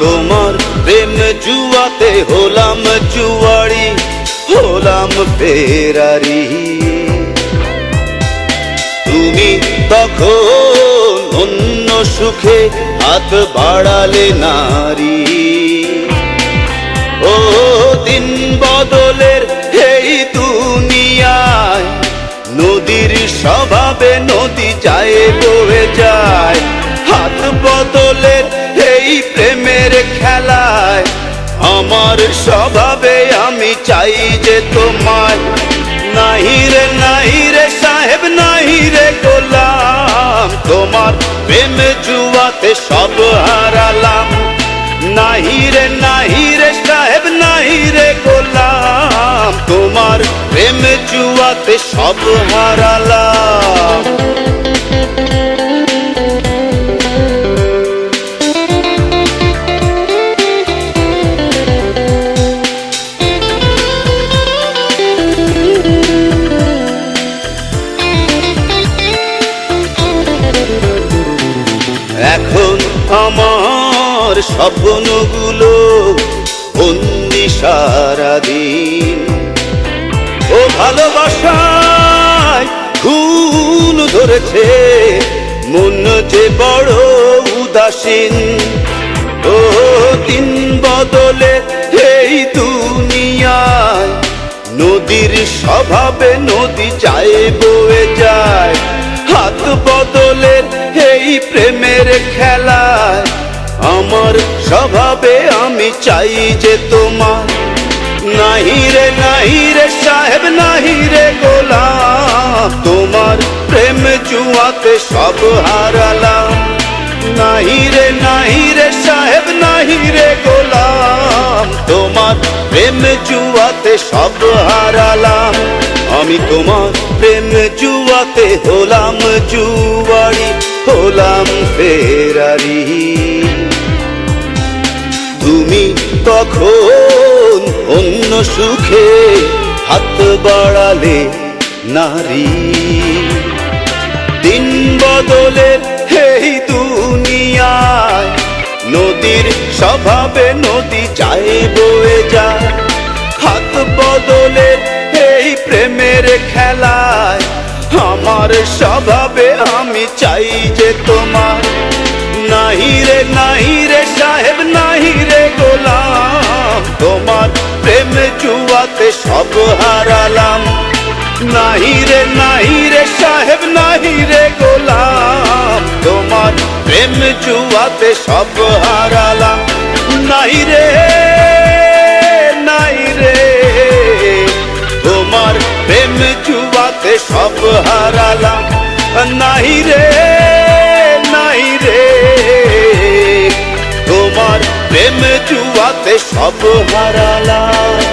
তোমার প্রেম জুয়াতে হলাম জুয়ারি হলাম ফেরারি। তুমি তখন অন্য সুখে হাত বাড়ালে নারী। ও দিন বদলের এই দুনিয়ায়, নদীর স্বভাবে নদী যায় বয়ে যায়। হাত বদলের এই চাই যে তোমায় নাহি রে নাহি রে, সাহেব, নাহি রে গোলাম। তোমার প্রেম জুয়াতে সব হারালাম। নাহি রে নাহি রে, সাহেব, নাহি রে গোলাম। তোমার প্রেম জুয়াতে সব হারালাম। স্বপ্নগুলো বন্দি সারাদিন। ও ভালোবাসায় খুন ধরেছে মন যে বড় উদাসীন। ও দিন বদলে এই দুনিয়ায় নদীর স্বভাবে নদী যায় বয়ে যায়। হাত বদলের এই প্রেমের খেলায় আমার স্বভাবে আমি চাই যে তোমার। নাহি রে নাহি রে, সাহেব, নাহি রে গোলাম। তোমার প্রেম জুয়াতে সব হারালাম। নাহি রে নাহি রে, সাহেব, নাহি রে গোলাম। তোমার প্রেম জুয়াতে সব হারালাম। আমি তোমার প্রেম জুয়াতে হলাম জুয়ারি, হলাম ফেরারি। তখন অন্য সুখে হাত বাড়ালে নারী। দিন বদলের এই দুনিয়ায় নদীর স্বভাবে নদী যায় বয়ে যায়। হাত বদলের এই প্রেমের খেলায় আমার স্বভাবে আমি চাই যে তোমার। নাহি রে নাহি রে সাহেব নাহি রে গোলাম। তোমার প্রেম জুয়াতে সব হারালাম। নাহি রে নাহি রে সাহেব, নাহি রে গোলাম। তোমার প্রেম জুয়াতে সব হারালাম। নাহি রে নাই রে। তোমার প্রেম জুয়াতে সব হারালাম। নাহি রে। সব হারালাম